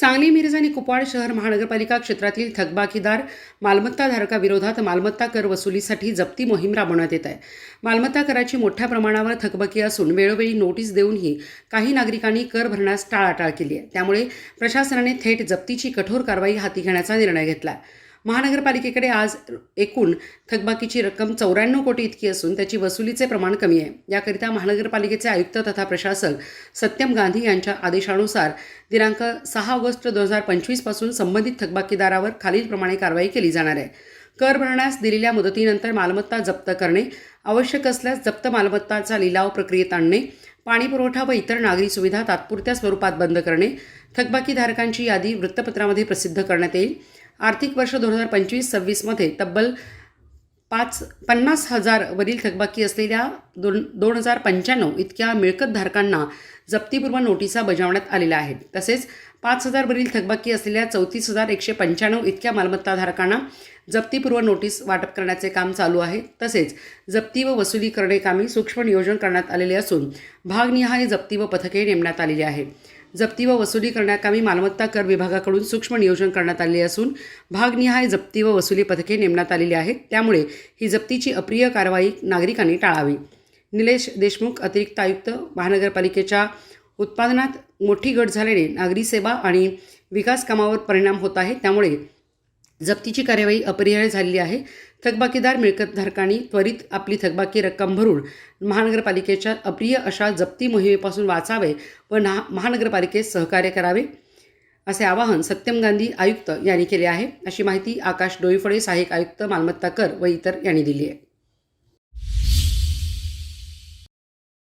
सांगली मिरज आणि कुपवाड शहर महानगरपालिका क्षेत्रातील थकबाकीदार मालमत्ताधारकाविरोधात मालमत्ता कर वसुलीसाठी जप्ती मोहीम राबवण्यात येत आहे. मालमत्ता कराची मोठ्या प्रमाणावर थकबाकी असून वेळोवेळी नोटीस देऊनही काही नागरिकांनी कर भरण्यास टाळाटाळ केली आहे. त्यामुळे प्रशासनाने थेट जप्तीची कठोर कारवाई हाती घेण्याचा निर्णय घेतला आहे. महानगरपालिकेकडे आज एकूण थकबाकीची रक्कम चौऱ्याण्णव कोटी इतकी असून त्याची वसुलीचे प्रमाण कमी आहे. याकरिता महानगरपालिकेचे आयुक्त तथा प्रशासक सत्यम गांधी यांच्या आदेशानुसार दिनांक सहा ऑगस्ट दोन हजार पंचवीसपासून संबंधित थकबाकीदारावर खालीलप्रमाणे कारवाई केली जाणार आहे. कर भरण्यास दिलेल्या मुदतीनंतर मालमत्ता जप्त करणे आवश्यक असल्यास जप्त मालमत्ताचा लिलाव प्रक्रियेत आणणे पाणीपुरवठा व इतर नागरी सुविधा तात्पुरत्या स्वरूपात बंद करणे थकबाकीधारकांची यादी वृत्तपत्रामध्ये प्रसिद्ध करण्यात येईल. आर्थिक वर्ष दोन हजार पंचवीस सव्वीसमध्ये तब्बल पाच पन्नास हजारवरील थकबाकी असलेल्या दोन दोन हजार पंच्याण्णव इतक्या मिळकतधारकांना जप्तीपूर्व नोटिसा बजावण्यात आलेल्या आहेत. तसेच पाच हजारवरील थकबाकी असलेल्या चौतीस हजार एकशे पंच्याण्णव इतक्या मालमत्ताधारकांना जप्तीपूर्व नोटीस वाटप करण्याचे काम चालू आहे. तसेच जप्ती व वसुली करणे कामी सूक्ष्म नियोजन करण्यात आलेले असून भागनिहाय जप्ती व पथके नेमण्यात आलेली आहे जप्ती व वसुली करण्याकामी मालमत्ता कर विभागाकडून सूक्ष्म नियोजन करण्यात आले असून भागनिहाय जप्ती व वसुली पथके नेमण्यात आलेली आहेत. त्यामुळे ही जप्तीची अप्रिय कारवाई नागरिकांनी टाळावी. निलेश देशमुख अतिरिक्त आयुक्त महानगरपालिकेच्या उत्पादनात मोठी घट झाल्याने नागरी सेवा आणि विकास कामावर परिणाम होत आहे. त्यामुळे जप्तीची कार्यवाही अपरिहार्य झालेली आहे. थकबाकीदार मिळकतधारकांनी त्वरित आपली थकबाकी रक्कम भरून महानगरपालिकेच्या अप्रिय अशा जप्ती मोहिमेपासून वाचावे व ना महानगरपालिकेत सहकार्य करावे असे आवाहन सत्यम गांधी आयुक्त यांनी केले आहे. अशी माहिती आकाश डोईफळे सहाय्यक आयुक्त मालमत्ता कर व इतर यांनी दिली आहे.